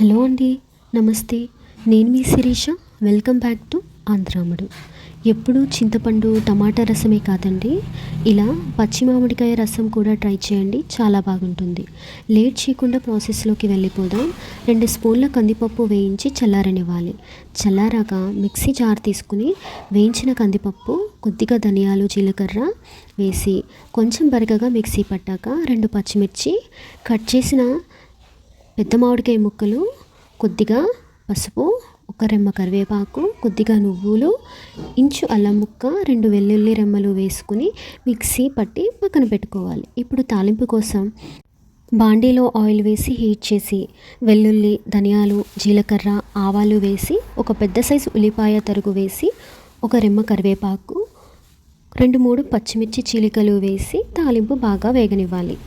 Hello అండి నమస్తే. నేను మీ Sirisha. Welcome back to Andhramudu. ఎప్పుడు చింతపండు టమాటా రసమే కాదండి. ఇలా పచ్చి మామిడికాయ రసం కూడా ట్రై చేయండి చాలా బాగుంటుంది. లేట్ చేయకుండా ప్రాసెస్లోకి వెళ్ళిపోదాం. రెండు స్పూన్ల కందిపప్పు వేయించి చల్లారనివ్వాలి. చల్లారాక మిక్సీ జార్ తీసుకుని వేయించిన కందిపప్పు కొద్దిగా ధనియాలు జీలకర్ర వేసి కొంచెం బరకగా మిక్సీ పట్టాక రెండు పచ్చిమిర్చి కట్ చేసిన పెద్ద మామిడికాయ ముక్కలు కొద్దిగా పసుపు ఒక రెమ్మ కరివేపాకు కొద్దిగా నువ్వులు ఇంచు అల్లం ముక్క రెండు వెల్లుల్లి రెమ్మలు వేసుకుని మిక్సీ పట్టి పక్కన పెట్టుకోవాలి. ఇప్పుడు తాలింపు కోసం బాండీలో ఆయిల్ వేసి హీట్ చేసి వెల్లుల్లి ధనియాలు జీలకర్ర ఆవాలు వేసి ఒక పెద్ద సైజు ఉల్లిపాయ తరుగు వేసి ఒక రెమ్మ కరివేపాకు రెండు మూడు పచ్చిమిర్చి చీలికలు వేసి తాలింపు బాగా వేగనివ్వాలి.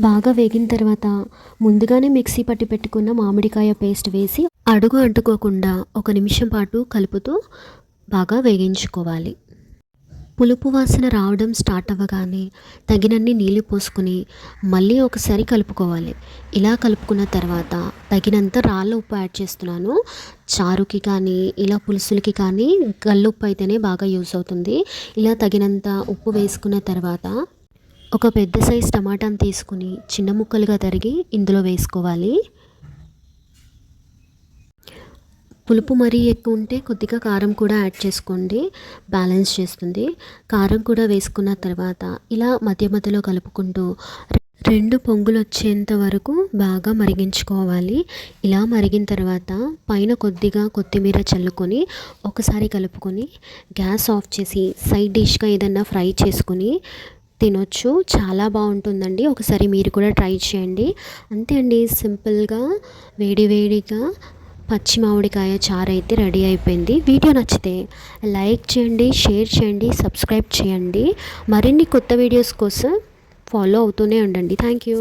బాగా వేగిన తర్వాత ముందుగానే మిక్సీ పట్టి పెట్టుకున్న మామిడికాయ పేస్ట్ వేసి అడుగు అంటుకోకుండా ఒక నిమిషం పాటు కలుపుతూ బాగా వేగించుకోవాలి. పులుపు వాసన రావడం స్టార్ట్ అవ్వగానే తగినన్ని నీళ్ళు పోసుకుని మళ్ళీ ఒకసారి కలుపుకోవాలి. ఇలా కలుపుకున్న తర్వాత తగినంత రాళ్ళ ఉప్పు యాడ్ చేస్తున్నాను. చారుకి కానీ ఇలా పులుసులకి కానీ గల్లుప్పు అయితేనే బాగా యూస్ అవుతుంది. ఇలా తగినంత ఉప్పు వేసుకున్న తర్వాత ఒక పెద్ద సైజ్ టమాటాని తీసుకుని చిన్న ముక్కలుగా తరిగి ఇందులో వేసుకోవాలి. పులుపు మరీ ఎక్కువ ఉంటే కొద్దిగా కారం కూడా యాడ్ చేసుకోండి. బ్యాలెన్స్ చేస్తుంది. కారం కూడా వేసుకున్న తర్వాత ఇలా మధ్య మధ్యలో కలుపుకుంటూ రెండు పొంగులు వచ్చేంత వరకు బాగా మరిగించుకోవాలి. ఇలా మరిగిన తర్వాత పైన కొద్దిగా కొత్తిమీర చల్లుకొని ఒకసారి కలుపుకొని గ్యాస్ ఆఫ్ చేసి సైడ్ డిష్గా ఏదన్నా ఫ్రై చేసుకొని తినొచ్చు. చాలా బాగుంటుందండి. ఒకసారి మీరు కూడా ట్రై చేయండి. అంతే అండి. సింపుల్గా వేడివేడిగా పచ్చి మామిడికాయ చారు అయితే రెడీ అయిపోయింది. వీడియో నచ్చితే లైక్ చేయండి షేర్ చేయండి సబ్స్క్రైబ్ చేయండి. మరిన్ని కొత్త వీడియోస్ కోసం ఫాలో అవుతూనే ఉండండి. Thank you